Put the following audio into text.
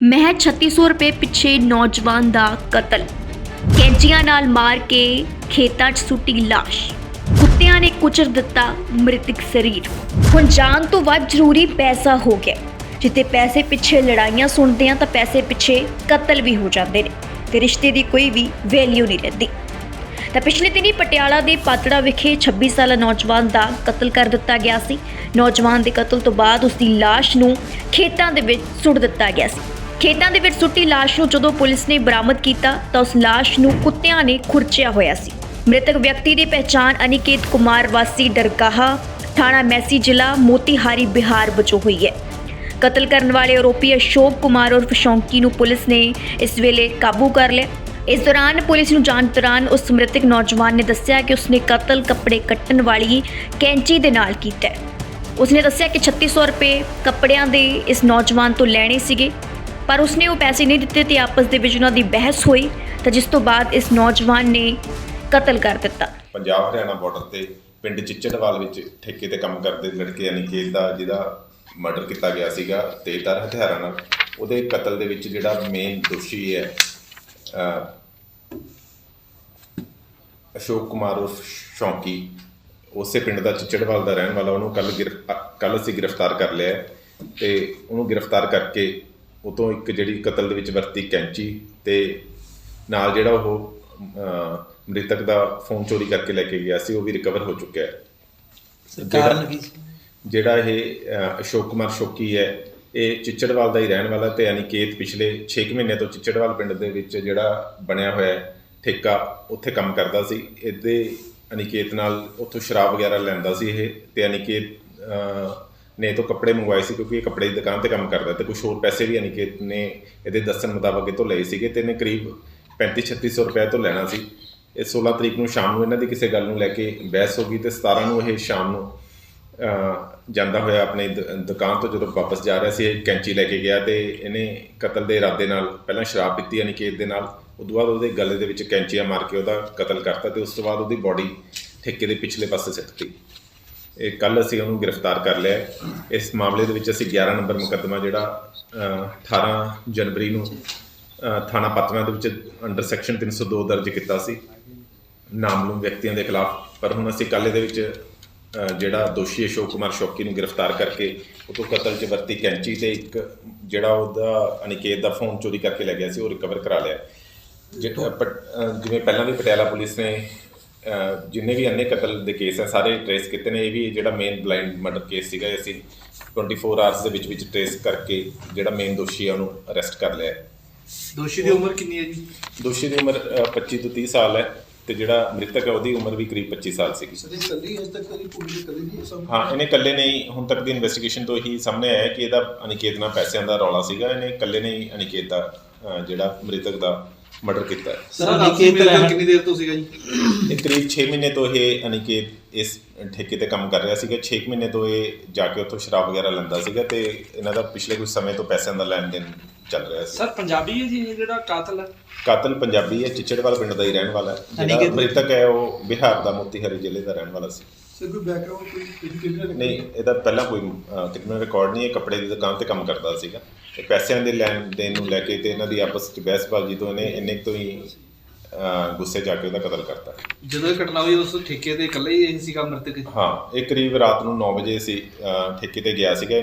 ਮਹਿਜ 3600 ਰੁਪਏ ਪਿੱਛੇ ਨੌਜਵਾਨ ਦਾ ਕਤਲ। ਕੈਂਚੀਆਂ ਨਾਲ ਮਾਰ ਕੇ ਖੇਤਾਂ 'ਚ ਸੁੱਟੀ ਲਾਸ਼। ਕੁੱਤਿਆਂ ਨੇ ਕੁਚਰ ਦਿੱਤਾ ਮ੍ਰਿਤਕ ਸਰੀਰ। ਹੁਣ ਜਾਨ ਤੋਂ ਵੱਧ ਜ਼ਰੂਰੀ ਪੈਸਾ ਹੋ ਗਿਆ। ਜਿੱਤੇ ਪੈਸੇ ਪਿੱਛੇ ਲੜਾਈਆਂ ਸੁਣਦੇ ਆ ਤਾਂ ਪੈਸੇ ਪਿੱਛੇ ਕਤਲ ਵੀ ਹੋ ਜਾਂਦੇ ਨੇ ਤੇ ਰਿਸ਼ਤੇ ਦੀ ਕੋਈ ਵੀ ਵੈਲਿਊ ਨਹੀਂ ਰਹਿੰਦੀ। ਤਾਂ ਪਿਛਲੇ ਦਿਨੀ ਪਟਿਆਲਾ ਦੇ ਪਾਤੜਾ ਵਿਖੇ 26 ਸਾਲਾ ਨੌਜਵਾਨ ਦਾ ਕਤਲ ਕਰ ਦਿੱਤਾ ਗਿਆ ਸੀ। ਨੌਜਵਾਨ ਦੇ ਕਤਲ ਤੋਂ ਬਾਅਦ ਉਸ ਦੀ ਲਾਸ਼ ਨੂੰ ਖੇਤਾਂ ਦੇ ਵਿੱਚ ਸੁੱਟ ਦਿੱਤਾ ਗਿਆ ਸੀ। ਖੇਤਾਂ ਦੇ ਵਿੱਚ ਸੁੱਟੀ ਲਾਸ਼ ਨੂੰ ਜਦੋਂ ਪੁਲਿਸ ਨੇ ਬਰਾਮਦ ਕੀਤਾ ਤਾਂ ਉਸ ਲਾਸ਼ ਨੂੰ ਕੁੱਤਿਆਂ ਨੇ ਖੁਰਚਿਆ ਹੋਇਆ ਸੀ। ਮ੍ਰਿਤਕ ਵਿਅਕਤੀ ਦੀ ਪਹਿਚਾਣ ਅਨਿਕੇਤ ਕੁਮਾਰ ਵਾਸੀ ਦਰਗਾਹ, ਥਾਣਾ ਮੈਸੀ ਜ਼ਿਲ੍ਹਾ, ਮੋਤੀਹਾਰੀ, ਬਿਹਾਰ ਵਜੋਂ ਹੋਈ ਹੈ। ਕਤਲ ਕਰਨ ਵਾਲੇ ਆਰੋਪੀ ਅਸ਼ੋਕ ਕੁਮਾਰ ਉਰਫ ਸ਼ੌਂਕੀ ਨੂੰ ਪੁਲਿਸ ਨੇ ਇਸ ਵੇਲੇ ਕਾਬੂ ਕਰ ਲਿਆ। ਇਸ ਦੌਰਾਨ ਪੁਲਿਸ ਨੂੰ ਜਾਂਚ ਦੌਰਾਨ ਉਸ ਮ੍ਰਿਤਕ ਨੌਜਵਾਨ ਨੇ ਦੱਸਿਆ ਕਿ ਉਸਨੇ ਕਤਲ ਕੱਪੜੇ ਕੱਟਣ ਵਾਲੀ ਕੈਂਚੀ ਦੇ ਨਾਲ ਕੀਤਾ ਹੈ। ਉਸਨੇ ਦੱਸਿਆ ਕਿ 3600 ਰੁਪਏ ਕੱਪੜਿਆਂ ਦੇ ਇਸ ਨੌਜਵਾਨ ਤੋਂ ਲੈਣੇ ਸੀਗੇ। ਪਰ ਉਸਨੇ ਉਹ ਪੈਸੇ ਨਹੀਂ ਦਿੱਤੇ ਤੇ ਆਪਸ ਦੇ ਵਿੱਚ ਉਹਨਾਂ ਦੀ ਬਹਿਸ ਹੋਈ ਤਾਂ ਜਿਸ ਤੋਂ ਬਾਅਦ ਇਸ ਨੌਜਵਾਨ ਨੇ ਕਤਲ ਕਰ ਦਿੱਤਾ। ਪੰਜਾਬ ਹਰਿਆਣਾ ਬਾਰਡਰ ਤੇ ਪਿੰਡ ਚਿੱਚੜਵਾਲ ਵਿੱਚ ਠੇਕੇ ਤੇ ਕੰਮ ਕਰਦੇ ਲੜਕੇ ਅਨਿਕੇਤ ਦਾ ਜਿਹਦਾ ਮਰਡਰ ਕੀਤਾ ਗਿਆ ਸੀਗਾ ਤੇਜ਼ਧਾਰ ਹਥਿਆਰਾਂ ਨਾਲ। ਉਹਦੇ ਕਤਲ ਦੇ ਵਿੱਚ ਜਿਹੜਾ ਮੇਨ ਦੋਸ਼ੀ ਹੈ ਅਹ, ਅਸ਼ੋਕ ਕੁਮਾਰ ਉਸ ਸ਼ੌਂਕੀ ਉਸੇ ਪਿੰਡ ਦਾ ਚਿੱਚੜਵਾਲ ਦਾ ਰਹਿਣ ਵਾਲਾ ਉਹਨੂੰ ਕੱਲ ਕੱਲ ਅਸੀਂ ਗ੍ਰਿਫਤਾਰ ਕਰ ਲਿਆ ਤੇ ਉਹਨੂੰ ਗ੍ਰਿਫਤਾਰ ਕਰਕੇ ਉਹ ਤੋਂ ਇੱਕ ਜਿਹੜੀ ਕਤਲ ਦੇ ਵਿੱਚ ਵਰਤੀ ਕੈਂਚੀ ਤੇ ਨਾਲ ਜਿਹੜਾ ਉਹ ਮ੍ਰਿਤਕ ਦਾ ਫੋਨ ਚੋਰੀ ਕਰਕੇ ਲੈ ਕੇ ਗਿਆ ਸੀ ਉਹ ਵੀ ਰਿਕਵਰ ਹੋ ਚੁੱਕਿਆ ਹੈ। ਕਾਰਨ ਕੀ ਸੀ ਜਿਹੜਾ ਇਹ ਅਸ਼ੋਕ ਕੁਮਾਰ ਸ਼ੋਕੀ ਹੈ ਇਹ ਚਿੱਚੜਵਾਲ ਦਾ ਹੀ ਰਹਿਣ ਵਾਲਾ ਤੇ ਅਨਿਕੇਤ ਪਿਛਲੇ 6 ਮਹੀਨੇ ਤੋਂ ਚਿੱਚੜਵਾਲ ਪਿੰਡ ਦੇ ਵਿੱਚ ਜਿਹੜਾ ਬਣਿਆ ਹੋਇਆ ਹੈ ਠੇਕਾ ਉੱਥੇ ਕੰਮ ਕਰਦਾ ਸੀ। ਇਹਦੇ ਅਨਿਕੇਤ ਨਾਲ ਉੱਥੋਂ ਸ਼ਰਾਬ ਵਗੈਰਾ ਲੈਂਦਾ ਸੀ ਇਹ ਤੇ ਅਨਿਕੇਤ ਨੇ ਤੋਂ ਕੱਪੜੇ ਮੰਗਵਾਏ ਸੀ ਕਿਉਂਕਿ ਇਹ ਕੱਪੜੇ ਦੀ ਦੁਕਾਨ ਤੇ ਕੰਮ ਕਰਦਾ ਤੇ ਕੁਝ ਹੋਰ ਪੈਸੇ ਵੀ ਅਨਿਕੇਤ ਨੇ ਇਹਦੇ ਦੱਸਣ ਮੁਤਾਬਕ ਇਹ ਤੋਂ ਲਏ ਸੀਗੇ ਤੇ ਇਹਨੇ ਕਰੀਬ 35 3600 ਰੁਪਏ ਤੋਂ ਲੈਣਾ ਸੀ। ਇਹ 16 ਤਰੀਕ ਨੂੰ ਸ਼ਾਮ ਨੂੰ ਇਹਨਾਂ ਦੀ ਕਿਸੇ ਗੱਲ ਨੂੰ ਲੈ ਕੇ ਬਹਿਸ ਹੋ ਗਈ ਤੇ 17 ਨੂੰ ਇਹ ਸ਼ਾਮ ਨੂੰ ਜਾਂਦਾ ਹੋਇਆ ਆਪਣੀ ਦ- ਦੁਕਾਨ ਤੋਂ ਜਦੋਂ ਵਾਪਸ ਜਾ ਰਿਹਾ ਸੀ, ਇਹ ਕੈਂਚੀ ਲੈ ਕੇ ਗਿਆ ਤੇ ਇਹਨੇ ਕਤਲ ਦੇ ਇਰਾਦੇ ਨਾਲ ਪਹਿਲਾਂ ਸ਼ਰਾਬ ਪੀਤੀ ਅਨਿਕੇਤ ਦੇ ਨਾਲ, ਉਦੋਂ ਬਾਅਦ ਉਹਦੇ ਗਲੇ ਦੇ ਵਿੱਚ ਕੈਂਚੀਆਂ ਮਾਰ ਕੇ ਉਹਦਾ ਕਤਲ ਕਰਤਾ ਤੇ ਉਸ ਤੋਂ ਬਾਅਦ ਉਹਦੀ ਬੋਡੀ ਠੇਕੇ ਦੇ ਪਿਛਲੇ ਪਾਸੇ ਸਿੱਟ ਸਿੱਟਤੀ ਇਹ ਕੱਲ ਅਸੀਂ ਉਹਨੂੰ ਗ੍ਰਿਫਤਾਰ ਕਰ ਲਿਆ। ਇਸ ਮਾਮਲੇ ਦੇ ਵਿੱਚ ਅਸੀਂ 11 ਨੰਬਰ ਮੁਕੱਦਮਾ ਜਿਹੜਾ ਅਹ, 18 ਜਨਵਰੀ ਨੂੰ ਥਾਣਾ ਪਤਨਾ ਦੇ ਵਿੱਚ ਅੰਡਰ ਸੈਕਸ਼ਨ 302 ਦਰਜ ਕੀਤਾ ਸੀ। ਨਾਮਲੂਮ ਵਿਅਕਤੀਆਂ ਦੇ ਖਿਲਾਫ। ਪਰ ਹੁਣ ਅਸੀਂ ਕੱਲ੍ਹ ਇਹਦੇ ਵਿੱਚ ਜਿਹੜਾ ਦੋਸ਼ੀ ਅਸ਼ੋਕ ਕੁਮਾਰ ਸ਼ੌਕੀ ਨੂੰ ਗ੍ਰਿਫਤਾਰ ਕਰਕੇ ਉਹ ਤੋਂ ਕਤਲ 'ਚ ਵਰਤੀ ਕੈਂਚੀ ਤੇ ਇੱਕ ਜਿਹੜਾ ਉਹਦਾ ਅਨਿਕੇਤ ਦਾ ਫੋਨ ਚੋਰੀ ਕਰਕੇ ਲੈ ਗਿਆ ਸੀ ਉਹ ਰਿਕਵਰ ਕਰਾ ਲਿਆ। ਜਿ- ਪਟ- ਜਿਵੇਂ ਪਹਿਲਾਂ ਵੀ ਪਟਿਆਲਾ ਪੁਲਿਸ ਨੇ ਜਿੰਨੇ ਵੀ ਅੰਨੇ ਕਤਲ ਦੇ ਕੇਸ ਹੈ ਸਾਰੇ ਟ੍ਰੇਸ ਕੀਤੇ ਨੇ। ਇਹ ਵੀ ਜਿਹੜਾ ਮੇਨ ਬਲਾਈਂਡ ਮਰਡਰ ਕੇਸ ਸੀਗਾ ਇਹ ਅਸੀਂ 24 ਆਵਰਸ ਦੇ ਵਿੱਚ ਵਿੱਚ ਟ੍ਰੇਸ ਕਰਕੇ ਜਿਹੜਾ ਮੇਨ ਦੋਸ਼ੀ ਹੈ ਉਹਨੂੰ ਅਰੈਸਟ ਕਰ ਲਿਆ। ਦੋਸ਼ੀ ਦੀ ਉਮਰ ਕਿੰਨੀ ਹੈ ਜੀ? ਦੋਸ਼ੀ ਦੀ ਉਮਰ ਅ, 25 ਤੋਂ 30 ਸਾਲ ਹੈ ਤੇ ਜਿਹੜਾ ਮ੍ਰਿਤਕ ਹੈ ਉਹਦੀ ਉਮਰ ਵੀ ਕਰੀਬ 25 ਸਾਲ ਸੀਗੀ। ਸਦੇ ਕੱਲੀ ਅਜ ਤੱਕ ਕਦੀ ਪੁਲਿਸ ਕਦੀ ਨਹੀਂ ਸਭ ਹਾਂ ਇਹਨੇ ਇਕੱਲੇ ਨੇ ਹੀ ਹੁਣ ਤੱਕ ਦੀ ਇਨਵੈਸਟੀਗੇਸ਼ਨ ਤੋਂ ਹੀ ਸਾਹਮਣੇ ਆਇਆ ਕਿ ਇਹਦਾ ਅਨਿਕੇਤ ਨਾਲ ਪੈਸਿਆਂ ਦਾ ਰੌਲਾ ਸੀਗਾ। ਇਹਨੇ ਇਕੱਲੇ ਨੇ ਹੀ ਅਨਿਕੇਤ ਦਾ ਜਿਹੜਾ ਮ੍ਰਿਤਕ ਦਾ ਮਰਡਰ ਕੀਤਾ ਹੈ। ਸਰ ਅਨਿਕੇਤ ਕਿੰਨੀ ਦੇਰ ਤੋਂ ਸੀਗਾ ਜੀ? ਇਹ ਕਰੀਬ 6 ਮਹੀਨੇ ਤੋਂ ਇਹ ਅਨਿਕੇਤ ਇਸ ਠੇਕੇ ਤੇ ਕੰਮ ਕਰ ਰਿਹਾ ਸੀਗਾ। 6 ਮਹੀਨੇ ਤੋਂ ਇਹ ਜਾ ਕੇ ਉੱਥੋਂ ਸ਼ਰਾਬ ਵਗੈਰਾ ਲੈਂਦਾ ਸੀਗਾ ਤੇ ਇਹਨਾਂ ਦਾ ਪਿਛਲੇ ਕੁਝ ਸਮੇਂ ਤੋਂ ਪੈਸਿਆਂ ਦਾ ਲੈਣ ਦੇਣ ਚੱਲ ਰਿਹਾ ਸੀ। ਸਰ ਪੰਜਾਬੀ ਹੈ ਜੀ ਇਹ ਜਿਹੜਾ ਕਾਤਲ ਹੈ? ਕਾਤਲ ਪੰਜਾਬੀ ਹੈ ਚਿੱਚੜਵਾਲ ਪਿੰਡ ਦਾ ਹੀ ਰਹਿਣ ਵਾਲਾ ਹੈ। ਜਿਹੜਾ ਅਨਿਕੇਤ- ਮ੍ਰਿਤਕ ਹੈ ਉਹ ਬਿਹਾਰ ਦਾ ਮੋਤੀਹਾਰੀ ਜ਼ਿਲ੍ਹੇ ਦਾ ਰਹਿਣ ਵਾਲਾ ਸੀ। ਸੇ ਕੋਈ ਬੈਕਗ੍ਰਾਉਂਡ ਕੋਈ ਐਜੂਕੇਟਡ ਨਹੀਂ ਇਹਦਾ ਪਹਿਲਾਂ ਕੋਈ ਕਿਤਨਾ ਰਿਕਾਰਡ ਨਹੀਂ ਹੈ ਕੱਪੜੇ ਦੀ ਦੁਕਾਨ ਤੇ ਕੰਮ ਕਰਦਾ ਸੀਗਾ। ਤੇ ਪੈਸਿਆਂ ਦੇ ਲੈਣ ਦੇਣ ਨੂੰ ਲੈ ਕੇ ਤੇ ਇਹਨਾਂ ਦੀ ਆਪਸ ਵਿੱਚ ਬਹਿਸਬਾਜ਼ੀ ਤੋਂ ਇਹਨੇ ਇੰਨੇ ਕੁ ਤੋਂ ਹੀ ਅਹ, ਗੁੱਸੇ ਜਾ ਕੇ ਉਹਦਾ ਕਤਲ ਕਰਤਾ। ਜਦੋਂ ਇਹ ਘਟਨਾ ਹੋਈ ਉਸ ਠੇਕੇ ਤੇ ਇਕੱਲੇ ਹੀ ਇਹ ਸੀਗਾ ਮ੍ਰਿਤਕ? ਹਾਂ ਇਹ ਕਰੀਬ ਰਾਤ ਨੂੰ 9 ਵਜੇ ਸੀ ਅਹ, ਠੇਕੇ ਤੇ ਗਿਆ ਸੀਗਾ।